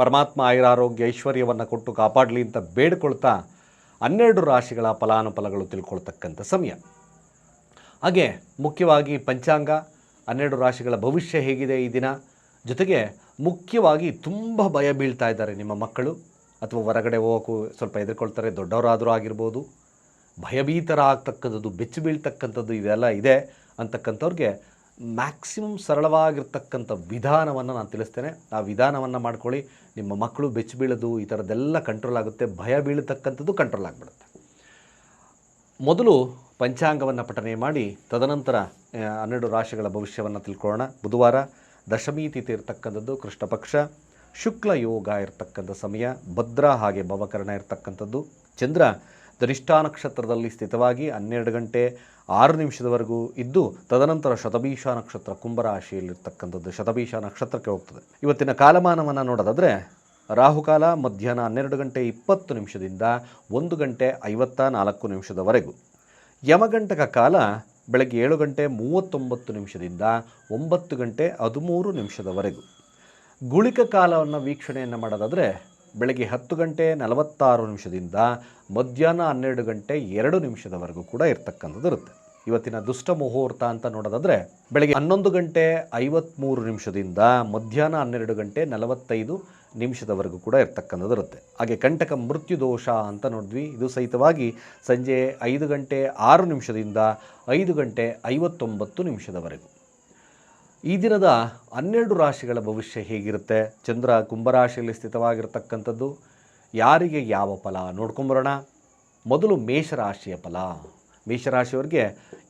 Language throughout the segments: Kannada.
ಪರಮಾತ್ಮ ಆಯುರಾರೋಗ್ಯ ಐಶ್ವರ್ಯವನ್ನು ಕೊಟ್ಟು ಕಾಪಾಡಲಿ ಅಂತ ಬೇಡ್ಕೊಳ್ತಾ ಹನ್ನೆರಡು ರಾಶಿಗಳ ಫಲಾನುಫಲಗಳು ತಿಳ್ಕೊಳ್ತಕ್ಕಂಥ ಸಮಯ. ಹಾಗೆ ಮುಖ್ಯವಾಗಿ ಪಂಚಾಂಗ, ಹನ್ನೆರಡು ರಾಶಿಗಳ ಭವಿಷ್ಯ ಹೇಗಿದೆ ಈ ದಿನ? ಜೊತೆಗೆ ಮುಖ್ಯವಾಗಿ ತುಂಬ ಭಯ ಬೀಳ್ತಾ ಇದ್ದಾರೆ ನಿಮ್ಮ ಮಕ್ಕಳು. ಅಥವಾ ಹೊರಗಡೆ ಹೋಗೋಕ್ಕೂ ಸ್ವಲ್ಪ ಹೆದರ್ಕೊಳ್ತಾರೆ, ದೊಡ್ಡವರಾದರೂ ಆಗಿರ್ಬೋದು. ಭಯಭೀತರ ಆಗ್ತಕ್ಕಂಥದ್ದು ಬೆಚ್ಚಿ ಬೀಳ್ತಕ್ಕಂಥದ್ದು ಇದೆಲ್ಲ ಇದೆ ಅಂತಕ್ಕಂಥವ್ರಿಗೆ ಮ್ಯಾಕ್ಸಿಮಮ್ ಸರಳವಾಗಿರ್ತಕ್ಕಂಥ ವಿಧಾನವನ್ನು ನಾನು ತಿಳಿಸ್ತೇನೆ. ಆ ವಿಧಾನವನ್ನು ಮಾಡ್ಕೊಳ್ಳಿ. ನಿಮ್ಮ ಮಕ್ಕಳು ಬೆಚ್ಚ ಬೀಳೋದು, ಈ ಥರದ್ದೆಲ್ಲ ಕಂಟ್ರೋಲ್ ಆಗುತ್ತೆ. ಭಯ ಬೀಳತಕ್ಕಂಥದ್ದು ಕಂಟ್ರೋಲ್ ಆಗಿಬಿಡುತ್ತೆ. ಮೊದಲು ಪಂಚಾಂಗವನ್ನು ಪಠನೆ ಮಾಡಿ, ತದನಂತರ ಹನ್ನೆರಡು ರಾಶಿಗಳ ಭವಿಷ್ಯವನ್ನು ತಿಳ್ಕೊಳ್ಳೋಣ. ಬುಧವಾರ ದಶಮಿ ತಿಥಿ ಇರತಕ್ಕಂಥದ್ದು ಕೃಷ್ಣ ಪಕ್ಷ. ಶುಕ್ಲ ಯೋಗ ಇರತಕ್ಕಂಥ ಸಮಯ. ಭದ್ರ ಹಾಗೆ ಭವಕರಣ ಇರತಕ್ಕಂಥದ್ದು. ಚಂದ್ರ ಧನಿಷ್ಠಾ ನಕ್ಷತ್ರದಲ್ಲಿ ಸ್ಥಿತವಾಗಿ ಹನ್ನೆರಡು ಗಂಟೆ ಆರು ನಿಮಿಷದವರೆಗೂ ಇದ್ದು, ತದನಂತರ ಶತಭೀಷ ನಕ್ಷತ್ರ ಕುಂಭರಾಶಿಯಲ್ಲಿರ್ತಕ್ಕಂಥದ್ದು ಶತಭೀಷ ನಕ್ಷತ್ರಕ್ಕೆ ಹೋಗ್ತದೆ. ಇವತ್ತಿನ ಕಾಲಮಾನವನ್ನು ನೋಡೋದಾದರೆ, ರಾಹುಕಾಲ ಮಧ್ಯಾಹ್ನ ಹನ್ನೆರಡು ಗಂಟೆ ಇಪ್ಪತ್ತು ನಿಮಿಷದಿಂದ ಒಂದು ಗಂಟೆ ಐವತ್ತ ನಾಲ್ಕು ನಿಮಿಷದವರೆಗೂ. ಯಮಗಂಟಕ ಕಾಲ ಬೆಳಗ್ಗೆ ಏಳು ಗಂಟೆ ಮೂವತ್ತೊಂಬತ್ತು ನಿಮಿಷದಿಂದ ಒಂಬತ್ತು ಗಂಟೆ ಹದಿಮೂರು ನಿಮಿಷದವರೆಗೂ. ಗುಳಿಕ ಕಾಲವನ್ನು ವೀಕ್ಷಣೆಯನ್ನು ಮಾಡೋದಾದರೆ ಬೆಳಗ್ಗೆ ಹತ್ತು ಗಂಟೆ ನಲವತ್ತಾರು ನಿಮಿಷದಿಂದ ಮಧ್ಯಾಹ್ನ ಹನ್ನೆರಡು ಗಂಟೆ ಎರಡು ನಿಮಿಷದವರೆಗೂ ಕೂಡ ಇರ್ತಕ್ಕಂಥದ್ದು ಇರುತ್ತೆ. ಇವತ್ತಿನ ದುಷ್ಟ ಮುಹೂರ್ತ ಅಂತ ನೋಡೋದಾದರೆ ಬೆಳಗ್ಗೆ ಹನ್ನೊಂದು ಗಂಟೆ ಐವತ್ತ್ಮೂರು ನಿಮಿಷದಿಂದ ಮಧ್ಯಾಹ್ನ ಹನ್ನೆರಡು ಗಂಟೆ ನಲವತ್ತೈದು ನಿಮಿಷದವರೆಗೂ ಕೂಡ ಇರ್ತಕ್ಕಂಥದ್ದು ಇರುತ್ತೆ. ಹಾಗೆ ಕಂಟಕ ಮೃತ್ಯು ದೋಷ ಅಂತ ನೋಡಿದ್ವಿ. ಇದು ಸಹಿತವಾಗಿ ಸಂಜೆ ಐದು ಗಂಟೆ ಆರು ನಿಮಿಷದಿಂದ ಐದು ಗಂಟೆ ಐವತ್ತೊಂಬತ್ತು ನಿಮಿಷದವರೆಗೂ. ಈ ದಿನದ ಹನ್ನೆರಡು ರಾಶಿಗಳ ಭವಿಷ್ಯ ಹೇಗಿರುತ್ತೆ? ಚಂದ್ರ ಕುಂಭರಾಶಿಯಲ್ಲಿ ಸ್ಥಿತವಾಗಿರ್ತಕ್ಕಂಥದ್ದು, ಯಾರಿಗೆ ಯಾವ ಫಲ? ನೋಡ್ಕೊಂಬರೋಣ. ಮೊದಲು ಮೇಷರಾಶಿಯ ಫಲ. ಮೇಷರಾಶಿಯವರಿಗೆ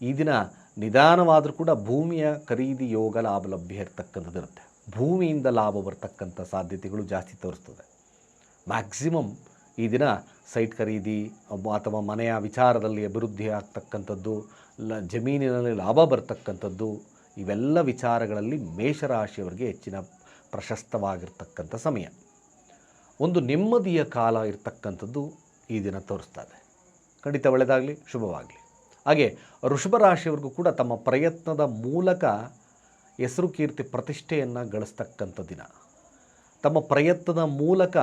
ಈ ದಿನ ನಿಧಾನವಾದರೂ ಕೂಡ ಭೂಮಿಯ ಖರೀದಿ ಯೋಗ ಲಾಭ ಲಭ್ಯ ಇರತಕ್ಕಂಥದ್ದು ಇರುತ್ತೆ. ಭೂಮಿಯಿಂದ ಲಾಭ ಬರ್ತಕ್ಕಂಥ ಸಾಧ್ಯತೆಗಳು ಜಾಸ್ತಿ ತೋರಿಸ್ತದೆ. ಮ್ಯಾಕ್ಸಿಮಮ್ ಈ ದಿನ ಸೈಟ್ ಖರೀದಿ ಅಥವಾ ಮನೆಯ ವಿಚಾರದಲ್ಲಿ ಅಭಿವೃದ್ಧಿ ಆಗ್ತಕ್ಕಂಥದ್ದು ಜಮೀನಿನಲ್ಲಿ ಲಾಭ ಬರ್ತಕ್ಕಂಥದ್ದು ಇವೆಲ್ಲ ವಿಚಾರಗಳಲ್ಲಿ ಮೇಷರಾಶಿಯವರಿಗೆ ಹೆಚ್ಚಿನ ಪ್ರಶಸ್ತವಾಗಿರ್ತಕ್ಕಂಥ ಸಮಯ. ಒಂದು ನೆಮ್ಮದಿಯ ಕಾಲ ಇರ್ತಕ್ಕಂಥದ್ದು ಈ ದಿನ ತೋರಿಸ್ತದೆ. ಖಂಡಿತ ಒಳ್ಳೆಯದಾಗಲಿ ಶುಭವಾಗಲಿ. ಹಾಗೆ ಋಷಭ ರಾಶಿಯವರಿಗೂ ಕೂಡ ತಮ್ಮ ಪ್ರಯತ್ನದ ಮೂಲಕ ಹೆಸರು ಕೀರ್ತಿ ಪ್ರತಿಷ್ಠೆಯನ್ನು ಗಳಿಸ್ತಕ್ಕಂಥ ದಿನ. ತಮ್ಮ ಪ್ರಯತ್ನದ ಮೂಲಕ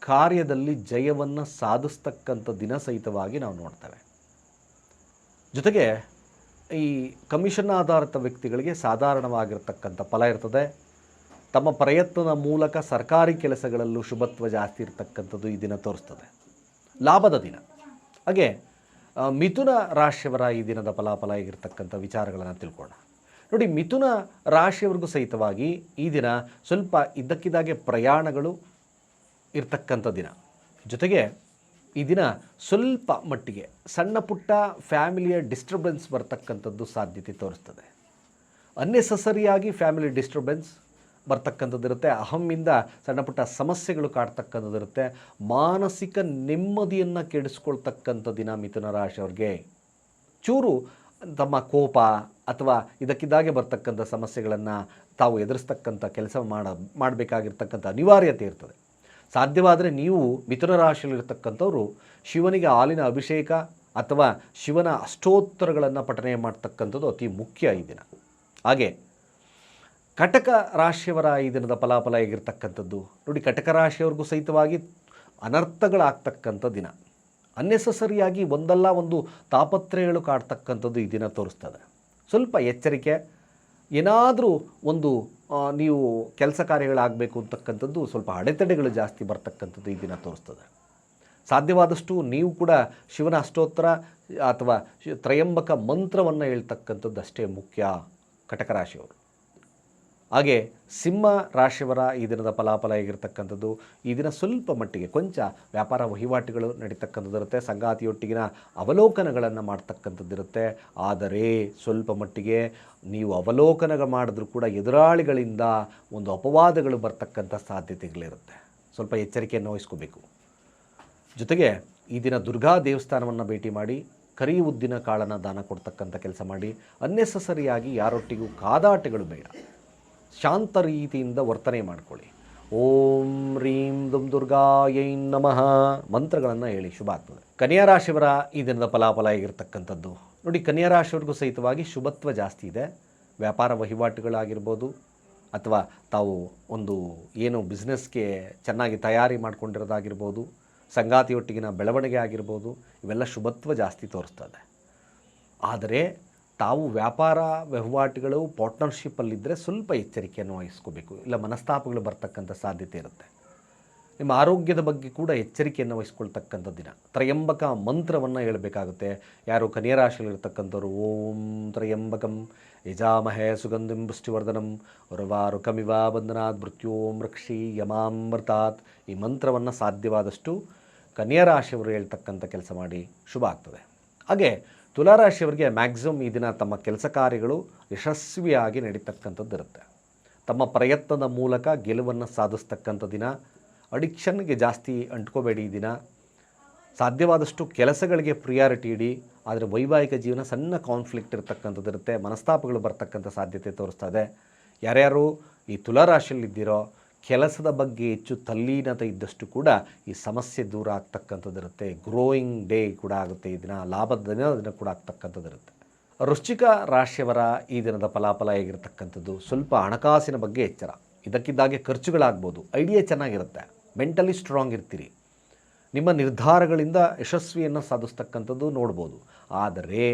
ಕಾರ್ಯದಲ್ಲಿ ಜಯವನ್ನು ಸಾಧಿಸ್ತಕ್ಕಂಥ ದಿನ ಸಹಿತವಾಗಿ ನಾವು ನೋಡ್ತೇವೆ. ಜೊತೆಗೆ ಈ ಕಮಿಷನ್ ಆಧಾರಿತ ವ್ಯಕ್ತಿಗಳಿಗೆ ಸಾಧಾರಣವಾಗಿರ್ತಕ್ಕಂಥ ಫಲ ಇರ್ತದೆ. ತಮ್ಮ ಪ್ರಯತ್ನದ ಮೂಲಕ ಸರ್ಕಾರಿ ಕೆಲಸಗಳಲ್ಲೂ ಶುಭತ್ವ ಜಾಸ್ತಿ ಇರತಕ್ಕಂಥದ್ದು ಈ ದಿನ ತೋರಿಸ್ತದೆ. ಲಾಭದ ದಿನ. ಹಾಗೆ ಮಿಥುನ ರಾಶಿಯವರ ಈ ದಿನದ ಫಲಾಫಲ ಆಗಿರ್ತಕ್ಕಂಥ ವಿಚಾರಗಳನ್ನು ತಿಳ್ಕೊಳ್ಳೋಣ. ನೋಡಿ, ಮಿಥುನ ರಾಶಿಯವರಿಗೂ ಸಹಿತವಾಗಿ ಈ ದಿನ ಸ್ವಲ್ಪ ಇದ್ದಕ್ಕಿದ್ದಾಗೆ ಪ್ರಯಾಣಗಳು ಇರ್ತಕ್ಕಂಥ ದಿನ. ಜೊತೆಗೆ ಈ ದಿನ ಸ್ವಲ್ಪ ಮಟ್ಟಿಗೆ ಸಣ್ಣ ಪುಟ್ಟ ಫ್ಯಾಮಿಲಿಯ ಡಿಸ್ಟರ್ಬೆನ್ಸ್ ಬರ್ತಕ್ಕಂಥದ್ದು ಸಾಧ್ಯತೆ ತೋರಿಸ್ತದೆ. ಅನ್ನೆಸಸರಿಯಾಗಿ ಫ್ಯಾಮಿಲಿ ಡಿಸ್ಟರ್ಬೆನ್ಸ್ ಬರ್ತಕ್ಕಂಥದ್ದಿರುತ್ತೆ ಅಹಮ್ಮಿಂದ ಸಣ್ಣ ಪುಟ್ಟ ಸಮಸ್ಯೆಗಳು ಕಾಡ್ತಕ್ಕಂಥದ್ದಿರುತ್ತೆ ಮಾನಸಿಕ ನೆಮ್ಮದಿಯನ್ನು ಕೆಡಿಸ್ಕೊಳ್ತಕ್ಕಂಥ ದಿನ ಮಿಥುನ ರಾಶಿಯವ್ರಿಗೆ ಚೂರು ತಮ್ಮ ಕೋಪ ಅಥವಾ ಇದಕ್ಕಿದ್ದಾಗೆ ಬರ್ತಕ್ಕಂಥ ಸಮಸ್ಯೆಗಳನ್ನು ತಾವು ಎದುರಿಸ್ತಕ್ಕಂಥ ಕೆಲಸ ಮಾಡ, ಮಾಡಬೇಕಾಗಿರ್ತಕ್ಕಂಥ ಅನಿವಾರ್ಯತೆ ಇರ್ತದೆ. ಸಾಧ್ಯವಾದರೆ ನೀವು ಮಿಥುನ ರಾಶಿಯಲ್ಲಿರ್ತಕ್ಕಂಥವ್ರು ಶಿವನಿಗೆ ಹಾಲಿನ ಅಭಿಷೇಕ ಅಥವಾ ಶಿವನ ಅಷ್ಟೋತ್ತರಗಳನ್ನು ಪಠನೆ ಮಾಡ್ತಕ್ಕಂಥದ್ದು ಅತಿ ಮುಖ್ಯ ಈ ದಿನ. ಹಾಗೆ ಕಟಕ ರಾಶಿಯವರ ಈ ದಿನದ ಫಲಾಫಲ ಹೇಗಿರ್ತಕ್ಕಂಥದ್ದು? ನೋಡಿ, ಕಟಕ ರಾಶಿಯವ್ರಿಗೂ ಸಹಿತವಾಗಿ ಅನರ್ಥಗಳಾಗ್ತಕ್ಕಂಥ ದಿನ. ಅನ್ನೆಸಸರಿಯಾಗಿ ಒಂದಲ್ಲ ಒಂದು ತಾಪತ್ರಯಗಳು ಕಾಡ್ತಕ್ಕಂಥದ್ದು ಈ ದಿನ ತೋರಿಸ್ತದೆ. ಸ್ವಲ್ಪ ಎಚ್ಚರಿಕೆ ಏನಾದರೂ ಒಂದು ನೀವು ಕೆಲಸ ಕಾರ್ಯಗಳಾಗಬೇಕು ಅಂತಕ್ಕಂಥದ್ದು ಸ್ವಲ್ಪ ಅಡೆತಡೆಗಳು ಜಾಸ್ತಿ ಬರ್ತಕ್ಕಂಥದ್ದು ಈ ದಿನ ತೋರಿಸ್ತದೆ. ಸಾಧ್ಯವಾದಷ್ಟು ನೀವು ಕೂಡ ಶಿವನ ಅಷ್ಟೋತ್ತರ ಅಥವಾ ತ್ರಯಂಬಕ ಮಂತ್ರವನ್ನು ಹೇಳ್ತಕ್ಕಂಥದ್ದು ಅಷ್ಟೇ ಮುಖ್ಯ ಕಟಕ ರಾಶಿಯವರು ಹಾಗೆ ಸಿಂಹ ರಾಶಿಯವರ ಈ ದಿನದ ಫಲಾಫಲ ಹೇಗಿರ್ತಕ್ಕಂಥದ್ದು? ಈ ದಿನ ಸ್ವಲ್ಪ ಮಟ್ಟಿಗೆ ಕೊಂಚ ವ್ಯಾಪಾರ ವಹಿವಾಟುಗಳು ನಡೀತಕ್ಕಂಥದ್ದು ಇರುತ್ತೆ ಸಂಗಾತಿಯೊಟ್ಟಿಗಿನ ಅವಲೋಕನಗಳನ್ನು ಮಾಡ್ತಕ್ಕಂಥದ್ದಿರುತ್ತೆ. ಆದರೆ ಸ್ವಲ್ಪ ಮಟ್ಟಿಗೆ ನೀವು ಅವಲೋಕನ ಮಾಡಿದ್ರೂ ಕೂಡ ಎದುರಾಳಿಗಳಿಂದ ಒಂದು ಅಪವಾದಗಳು ಬರ್ತಕ್ಕಂಥ ಸಾಧ್ಯತೆಗಳಿರುತ್ತೆ. ಸ್ವಲ್ಪ ಎಚ್ಚರಿಕೆಯನ್ನು ವಹಿಸ್ಕೋಬೇಕು. ಜೊತೆಗೆ ಈ ದಿನ ದುರ್ಗಾ ದೇವಸ್ಥಾನವನ್ನು ಭೇಟಿ ಮಾಡಿ ಕರಿ ಉದ್ದಿನ ಕಾಳನ್ನು ದಾನ ಕೊಡ್ತಕ್ಕಂಥ ಕೆಲಸ ಮಾಡಿ, ಅನ್ನೆಸಸರಿಯಾಗಿ ಯಾರೊಟ್ಟಿಗೂ ಕಾದಾಟಗಳು ಬೇಡ. ಶಾಂತ ರೀತಿಯಿಂದ ವರ್ತನೆ ಮಾಡಿಕೊಳ್ಳಿ. ಓಂ ರೀಂ ದುಂ ದುರ್ಗಾಯೈ ನಮಃ ಮಂತ್ರಗಳನ್ನು ಹೇಳಿ ಶುಭ ಆಗ್ತದೆ ಕನ್ಯಾ ರಾಶಿಯವರ ಈ ದಿನದ ಫಲಾಫಲ ಆಗಿರ್ತಕ್ಕಂಥದ್ದು ನೋಡಿ, ಕನ್ಯಾ ರಾಶಿಯವರಿಗೂ ಸಹಿತವಾಗಿ ಶುಭತ್ವ ಜಾಸ್ತಿ ಇದೆ. ವ್ಯಾಪಾರ ವಹಿವಾಟುಗಳಾಗಿರ್ಬೋದು, ಅಥವಾ ತಾವು ಒಂದು ಏನು ಬಿಸ್ನೆಸ್ಗೆ ಚೆನ್ನಾಗಿ ತಯಾರಿ ಮಾಡಿಕೊಂಡಿರೋದಾಗಿರ್ಬೋದು, ಸಂಗಾತಿಯೊಟ್ಟಿಗಿನ ಬೆಳವಣಿಗೆ ಆಗಿರ್ಬೋದು, ಇವೆಲ್ಲ ಶುಭತ್ವ ಜಾಸ್ತಿ ತೋರಿಸ್ತದೆ. ಆದರೆ ತಾವು ವ್ಯಾಪಾರ ವಹಿವಾಟುಗಳು, ಪಾರ್ಟ್ನರ್ಶಿಪ್ಪಲ್ಲಿದ್ದರೆ ಸ್ವಲ್ಪ ಎಚ್ಚರಿಕೆಯನ್ನು ವಹಿಸ್ಕೋಬೇಕು. ಇಲ್ಲ ಮನಸ್ತಾಪಗಳು ಬರ್ತಕ್ಕಂಥ ಸಾಧ್ಯತೆ ಇರುತ್ತೆ. ನಿಮ್ಮ ಆರೋಗ್ಯದ ಬಗ್ಗೆ ಕೂಡ ಎಚ್ಚರಿಕೆಯನ್ನು ವಹಿಸ್ಕೊಳ್ತಕ್ಕಂಥ ದಿನ. ತ್ರಯಂಬಕ ಮಂತ್ರವನ್ನು ಹೇಳಬೇಕಾಗುತ್ತೆ. ಯಾರು ಕನ್ಯರಾಶಿಯಲ್ಲಿರ್ತಕ್ಕಂಥವ್ರು, ಓಂ ತ್ರಯಂಬಕಂ ಯಜಾಮಹೇ ಸುಗಂಧಿಂ ಪುಷ್ಟಿವರ್ಧನಂ ಉರವಾರು ಕಮಿವ ಬಂಧನಾತ್ ಮೃತ್ಯೋಂ ರಕ್ಷಿ ಯಮಾಮೃತಾತ್. ಈ ಮಂತ್ರವನ್ನು ಸಾಧ್ಯವಾದಷ್ಟು ಕನ್ಯರಾಶಿಯವರು ಹೇಳ್ತಕ್ಕಂಥ ಕೆಲಸ ಮಾಡಿ ಶುಭ ಆಗ್ತದೆ. ಹಾಗೆ ತುಲಾರಾಶಿಯವರಿಗೆ ಮ್ಯಾಕ್ಸಿಮಮ್ ಈ ದಿನ ತಮ್ಮ ಕೆಲಸ ಕಾರ್ಯಗಳು ಯಶಸ್ವಿಯಾಗಿ ನಡೀತಕ್ಕಂಥದ್ದು ಇರುತ್ತೆ ತಮ್ಮ ಪ್ರಯತ್ನದ ಮೂಲಕ ಗೆಲುವನ್ನು ಸಾಧಿಸ್ತಕ್ಕಂಥ ದಿನ, ಅಡಿಕ್ಷನ್ಗೆ ಜಾಸ್ತಿ ಅಂಟ್ಕೋಬೇಡಿ ಈ ದಿನ. ಸಾಧ್ಯವಾದಷ್ಟು ಕೆಲಸಗಳಿಗೆ ಪ್ರಿಯಾರಿಟಿ ಇಡಿ, ಆದರೆ ವೈವಾಹಿಕ ಜೀವನ ಸಣ್ಣ ಕಾನ್ಫ್ಲಿಕ್ಟ್ ಇರತಕ್ಕಂಥದ್ದು ಇರುತ್ತೆ ಮನಸ್ತಾಪಗಳು ಬರ್ತಕ್ಕಂಥ ಸಾಧ್ಯತೆ ತೋರಿಸ್ತಾ ಇದೆ. ಯಾರ್ಯಾರು ಈ ತುಲಾರಾಶಿಯಲ್ಲಿದ್ದೀರೋ ಕೆಲಸದ ಬಗ್ಗೆ ಹೆಚ್ಚು ತಲ್ಲೀನತೆ ಇದ್ದಷ್ಟು ಕೂಡ ಈ ಸಮಸ್ಯೆ ದೂರ ಆಗ್ತಕ್ಕಂಥದ್ದಿರುತ್ತೆ. ಗ್ರೋಯಿಂಗ್ ಡೇ ಕೂಡ ಆಗುತ್ತೆ ಈ ದಿನ, ಲಾಭದ ದಿನ ದಿನ ಕೂಡ ಆಗ್ತಕ್ಕಂಥದ್ದಿರುತ್ತೆ. ವೃಶ್ಚಿಕ ರಾಶಿಯವರ ಈ ದಿನದ ಫಲಾಫಲ ಹೇಗಿರ್ತಕ್ಕಂಥದ್ದು? ಸ್ವಲ್ಪ ಹಣಕಾಸಿನ ಬಗ್ಗೆ ಎಚ್ಚರ. ಇದಕ್ಕಿದ್ದಾಗೆ ಖರ್ಚುಗಳಾಗ್ಬೋದು. ಐಡಿಯಾ ಚೆನ್ನಾಗಿರುತ್ತೆ. ಮೆಂಟಲಿ ಸ್ಟ್ರಾಂಗ್ ಇರ್ತೀರಿ. ನಿಮ್ಮ ನಿರ್ಧಾರಗಳಿಂದ ಯಶಸ್ವಿಯನ್ನು ಸಾಧಿಸ್ತಕ್ಕಂಥದ್ದು ನೋಡ್ಬೋದು. ಆದರೆ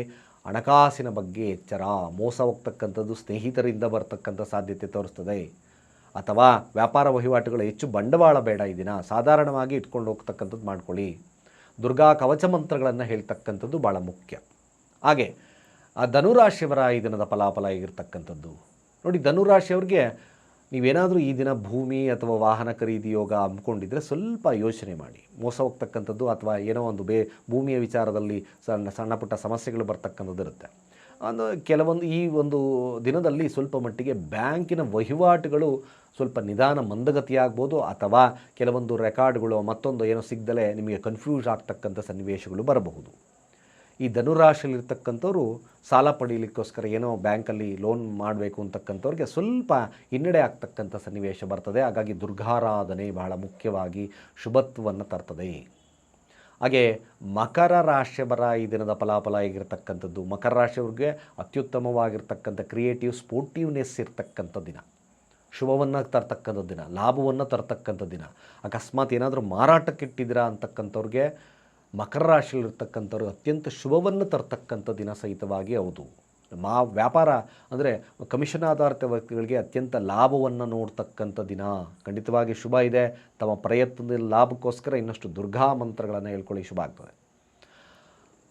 ಹಣಕಾಸಿನ ಬಗ್ಗೆ ಎಚ್ಚರ, ಮೋಸ ಹೋಗ್ತಕ್ಕಂಥದ್ದು ಸ್ನೇಹಿತರಿಂದ ಬರ್ತಕ್ಕಂಥ ಸಾಧ್ಯತೆ ತೋರಿಸ್ತದೆ. ಅಥವಾ ವ್ಯಾಪಾರ ವಹಿವಾಟುಗಳು ಹೆಚ್ಚು ಬಂಡವಾಳ ಬೇಡ ಈ ದಿನ. ಸಾಧಾರಣವಾಗಿ ಇಟ್ಕೊಂಡು ಹೋಗ್ತಕ್ಕಂಥದ್ದು ಮಾಡ್ಕೊಳ್ಳಿ. ದುರ್ಗಾ ಕವಚ ಮಂತ್ರಗಳನ್ನು ಹೇಳ್ತಕ್ಕಂಥದ್ದು ಭಾಳ ಮುಖ್ಯ. ಹಾಗೆ, ಆ ಧನುರಾಶಿಯವರ ಈ ದಿನದ ಫಲಾಫಲ ಆಗಿರ್ತಕ್ಕಂಥದ್ದು ನೋಡಿ, ಧನುರಾಶಿಯವ್ರಿಗೆ ನೀವೇನಾದರೂ ಈ ದಿನ ಭೂಮಿ ಅಥವಾ ವಾಹನ ಖರೀದಿ ಯೋಗ ಹಮ್ಮಿಕೊಂಡಿದ್ರೆ ಸ್ವಲ್ಪ ಯೋಚನೆ ಮಾಡಿ. ಮೋಸ ಹೋಗ್ತಕ್ಕಂಥದ್ದು ಅಥವಾ ಏನೋ ಒಂದು ಬೇ, ಭೂಮಿಯ ವಿಚಾರದಲ್ಲಿ ಸಣ್ಣ ಸಣ್ಣ ಪುಟ್ಟ ಸಮಸ್ಯೆಗಳು ಬರ್ತಕ್ಕಂಥದ್ದು ಇರುತ್ತೆ. ಒಂದು ಕೆಲವೊಂದು ಈ ಒಂದು ದಿನದಲ್ಲಿ ಸ್ವಲ್ಪ ಮಟ್ಟಿಗೆ ಬ್ಯಾಂಕಿನ ವಹಿವಾಟುಗಳು ಸ್ವಲ್ಪ ನಿಧಾನ ಮಂದಗತಿಯಾಗ್ಬೋದು ಅಥವಾ ಕೆಲವೊಂದು ರೆಕಾರ್ಡ್ಗಳು ಮತ್ತೊಂದು ಏನೋ ಸಿಗ್ದಲೇ ನಿಮಗೆ ಕನ್ಫ್ಯೂಸ್ ಆಗ್ತಕ್ಕಂಥ ಸನ್ನಿವೇಶಗಳು ಬರಬಹುದು. ಈ ಧನುರಾಶಿಯಲ್ಲಿರ್ತಕ್ಕಂಥವ್ರು ಸಾಲ ಪಡೀಲಿಕ್ಕೋಸ್ಕರ ಏನೋ ಬ್ಯಾಂಕಲ್ಲಿ ಲೋನ್ ಮಾಡಬೇಕು ಅಂತಕ್ಕಂಥವ್ರಿಗೆ ಸ್ವಲ್ಪ ಹಿನ್ನಡೆ ಆಗ್ತಕ್ಕಂಥ ಸನ್ನಿವೇಶ ಬರ್ತದೆ. ಹಾಗಾಗಿ ದುರ್ಗಾರಾಧನೆ ಬಹಳ ಮುಖ್ಯವಾಗಿ ಶುಭತ್ವವನ್ನು ತರ್ತದೆ. ಹಾಗೆ ಮಕರ ರಾಶಿಯವರ ಈ ದಿನದ ಫಲಾಫಲ ಹೇಗಿರ್ತಕ್ಕಂಥದ್ದು? ಮಕರ ರಾಶಿಯವ್ರಿಗೆ ಅತ್ಯುತ್ತಮವಾಗಿರ್ತಕ್ಕಂಥ ಕ್ರಿಯೇಟಿವ್ ಸ್ಪೋರ್ಟಿವ್ನೆಸ್ ಇರ್ತಕ್ಕಂಥ ದಿನ. ಶುಭವನ್ನು ತರ್ತಕ್ಕಂಥ ದಿನ, ಲಾಭವನ್ನು ತರ್ತಕ್ಕಂಥ ದಿನ. ಅಕಸ್ಮಾತ್ ಏನಾದರೂ ಮಾರಾಟಕ್ಕೆ ಮಾರಾಟಕ್ಕಿಟ್ಟಿದ್ದೀರಾ ಅಂತಕ್ಕಂಥವ್ರಿಗೆ ಮಕರ ರಾಶಿಯಲ್ಲಿರ್ತಕ್ಕಂಥವ್ರಿಗೆ ಅತ್ಯಂತ ಶುಭವನ್ನು ತರ್ತಕ್ಕಂಥ ದಿನ ಸಹಿತವಾಗಿ ಹೌದು. ಮಾ ವ್ಯಾಪಾರ ಅಂದರೆ ಕಮಿಷನ್ ಆಧಾರಿತ ವ್ಯಕ್ತಿಗಳಿಗೆ ಅತ್ಯಂತ ಲಾಭವನ್ನು ನೋಡ್ತಕ್ಕಂಥ ದಿನ. ಖಂಡಿತವಾಗಿ ಶುಭ ಇದೆ. ತಮ್ಮ ಪ್ರಯತ್ನದ ಲಾಭಕ್ಕೋಸ್ಕರ ಇನ್ನಷ್ಟು ದುರ್ಗಾ ಮಂತ್ರಗಳನ್ನು ಹೇಳ್ಕೊಳ್ಳಿ, ಶುಭ ಆಗ್ತದೆ.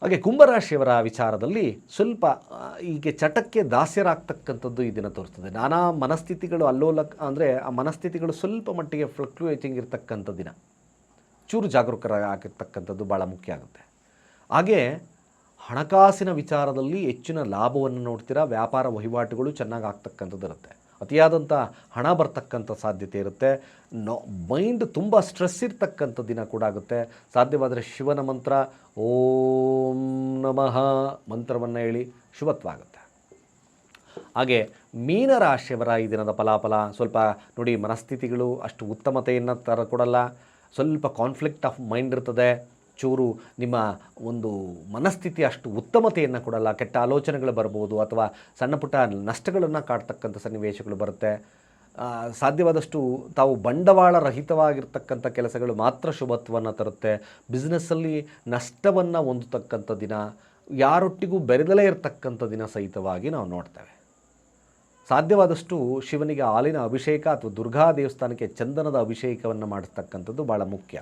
ಹಾಗೆ ಕುಂಭರಾಶಿಯವರ ವಿಚಾರದಲ್ಲಿ ಸ್ವಲ್ಪ ಹೀಗೆ ಚಟಕ್ಕೆ ದಾಸ್ಯರಾಗ್ತಕ್ಕಂಥದ್ದು ಈ ದಿನ ತೋರಿಸ್ತದೆ ನಾನಾ ಮನಸ್ಥಿತಿಗಳು ಅಲ್ಲೋಲ ಅಂದರೆ ಆ ಮನಸ್ಥಿತಿಗಳು ಸ್ವಲ್ಪ ಮಟ್ಟಿಗೆ ಫ್ಲಕ್ಚುಯೇಟಿಂಗ್ ಇರತಕ್ಕಂಥ ದಿನ. ಚೂರು ಜಾಗರೂಕರಾಗಿರ್ತಕ್ಕಂಥದ್ದು ಭಾಳ ಮುಖ್ಯ ಆಗುತ್ತೆ. ಹಾಗೆ ಹಣಕಾಸಿನ ವಿಚಾರದಲ್ಲಿ ಹೆಚ್ಚಿನ ಲಾಭವನ್ನು ನೋಡ್ತೀರಾ? ವ್ಯಾಪಾರ ವಹಿವಾಟುಗಳು ಚೆನ್ನಾಗಿ ಆಗ್ತಕ್ಕಂಥದ್ದು ಇರುತ್ತೆ ಅತಿಯಾದಂಥ ಹಣ ಬರ್ತಕ್ಕಂಥ ಸಾಧ್ಯತೆ ಇರುತ್ತೆ. ನೋ, ಮೈಂಡ್ ತುಂಬ ಸ್ಟ್ರೆಸ್ ಇರ್ತಕ್ಕಂಥ ದಿನ ಕೂಡ ಆಗುತ್ತೆ. ಸಾಧ್ಯವಾದರೆ ಶಿವನ ಮಂತ್ರ, ಓಂ ನಮಃ ಮಂತ್ರವನ್ನು ಹೇಳಿ ಶುಭತ್ವ ಆಗುತ್ತೆ ಹಾಗೆ ಮೀನರಾಶಿಯವರ ಈ ದಿನದ ಫಲಾಫಲ ಸ್ವಲ್ಪ ನೋಡಿ ಮನಸ್ಥಿತಿಗಳು ಅಷ್ಟು ಉತ್ತಮತೆಯನ್ನು ತರಕೊಡಲ್ಲ. ಸ್ವಲ್ಪ ಕಾನ್ಫ್ಲಿಕ್ಟ್ ಆಫ್ ಮೈಂಡ್ ಇರ್ತದೆ. ಚೂರು ನಿಮ್ಮ ಒಂದು ಮನಸ್ಥಿತಿ ಅಷ್ಟು ಉತ್ತಮತೆಯನ್ನು ಕೊಡಲ್ಲ, ಕೆಟ್ಟ ಆಲೋಚನೆಗಳು ಬರ್ಬೋದು ಅಥವಾ ಸಣ್ಣ ಪುಟ್ಟ ನಷ್ಟಗಳನ್ನು ಕಾಡ್ತಕ್ಕಂಥ ಸನ್ನಿವೇಶಗಳು ಬರುತ್ತೆ. ಸಾಧ್ಯವಾದಷ್ಟು ತಾವು ಬಂಡವಾಳ ರಹಿತವಾಗಿರ್ತಕ್ಕಂಥ ಕೆಲಸಗಳು ಮಾತ್ರ ಶುಭತ್ವವನ್ನು ತರುತ್ತೆ. ಬಿಸ್ನೆಸ್ಸಲ್ಲಿ ನಷ್ಟವನ್ನು ಹೊಂದತಕ್ಕಂಥ ದಿನ, ಯಾರೊಟ್ಟಿಗೂ ಬೆರೆದಲೇ ಇರತಕ್ಕಂಥ ದಿನ ಸಹಿತವಾಗಿ ನಾವು ನೋಡ್ತೇವೆ. ಸಾಧ್ಯವಾದಷ್ಟು ಶಿವನಿಗೆ ಹಾಲಿನ ಅಭಿಷೇಕ ಅಥವಾ ದುರ್ಗಾ ದೇವಸ್ಥಾನಕ್ಕೆ ಚಂದನದ ಅಭಿಷೇಕವನ್ನು ಮಾಡಿಸ್ತಕ್ಕಂಥದ್ದು ಭಾಳ ಮುಖ್ಯ.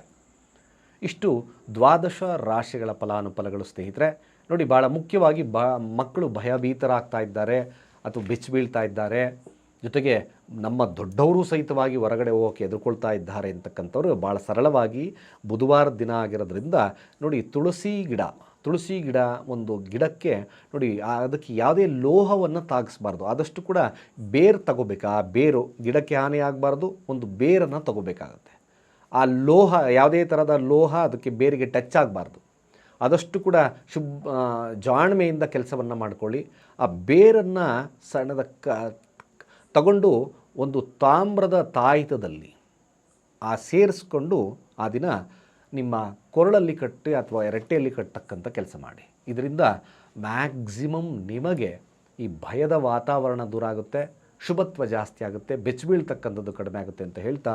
ಇಷ್ಟು ದ್ವಾದಶ ರಾಶಿಗಳ ಫಲಾನುಫಲಗಳು ಸ್ನೇಹಿತರೆ. ನೋಡಿ ಭಾಳ ಮುಖ್ಯವಾಗಿ ಬ, ಮಕ್ಕಳು ಭಯಭೀತರಾಗ್ತಾ ಇದ್ದಾರೆ, ಅಥವಾ ಬೆಚ್ಚಿ ಬೀಳ್ತಾ ಇದ್ದಾರೆ. ಜೊತೆಗೆ ನಮ್ಮ ದೊಡ್ಡವರು ಸಹಿತವಾಗಿ ಹೊರಗಡೆ ಹೋಗೋಕ್ಕೆ ಎದುರುಕೊಳ್ತಾ ಇದ್ದಾರೆ ಅಂತಕ್ಕಂಥವ್ರು ಭಾಳ ಸರಳವಾಗಿ ಬುಧವಾರ ದಿನ ಆಗಿರೋದ್ರಿಂದ, ನೋಡಿ, ತುಳಸಿ ಗಿಡ ತುಳಸಿ ಗಿಡ ಒಂದು ಗಿಡಕ್ಕೆ, ನೋಡಿ ಅದಕ್ಕೆ ಯಾವುದೇ ಲೋಹವನ್ನು ತಾಗಿಸ್ಬಾರ್ದು. ಆದಷ್ಟು ಕೂಡ ಬೇರು ತಗೋಬೇಕು? ಆ ಬೇರು ಗಿಡಕ್ಕೆ ಹಾನಿ ಆಗಬಾರ್ದು ಒಂದು ಬೇರನ್ನು ತಗೋಬೇಕಾಗತ್ತೆ. ಆ ಲೋಹ, ಯಾವುದೇ ಥರದ ಲೋಹ ಅದಕ್ಕೆ ಬೇರಿಗೆ ಟಚ್ ಆಗಬಾರ್ದು. ಆದಷ್ಟು ಕೂಡ ಶುಭ್ ಜಾಣ್ಮೆಯಿಂದ ಕೆಲಸವನ್ನು ಮಾಡ್ಕೊಳ್ಳಿ. ಆ ಬೇರನ್ನು ಸಣ್ಣದ ಕ, ತಗೊಂಡು ಒಂದು ತಾಮ್ರದ ತಾಯಿತದಲ್ಲಿ ಆ ಸೇರಿಸ್ಕೊಂಡು ಆ ದಿನ ನಿಮ್ಮ ಕೊರಳಲ್ಲಿ ಕಟ್ಟಿ ಅಥವಾ ಎರಟ್ಟೆಯಲ್ಲಿ ಕಟ್ಟತಕ್ಕಂಥ ಕೆಲಸ ಮಾಡಿ. ಇದರಿಂದ ಮ್ಯಾಕ್ಸಿಮಮ್ ನಿಮಗೆ ಈ ಭಯದ ವಾತಾವರಣ ದೂರ ಆಗುತ್ತೆ, ಶುಭತ್ವ ಜಾಸ್ತಿ ಆಗುತ್ತೆ, ಬೆಚ್ಚಬೀಳ್ತಕ್ಕಂಥದ್ದು ಕಡಿಮೆ ಆಗುತ್ತೆ ಅಂತ ಹೇಳ್ತಾ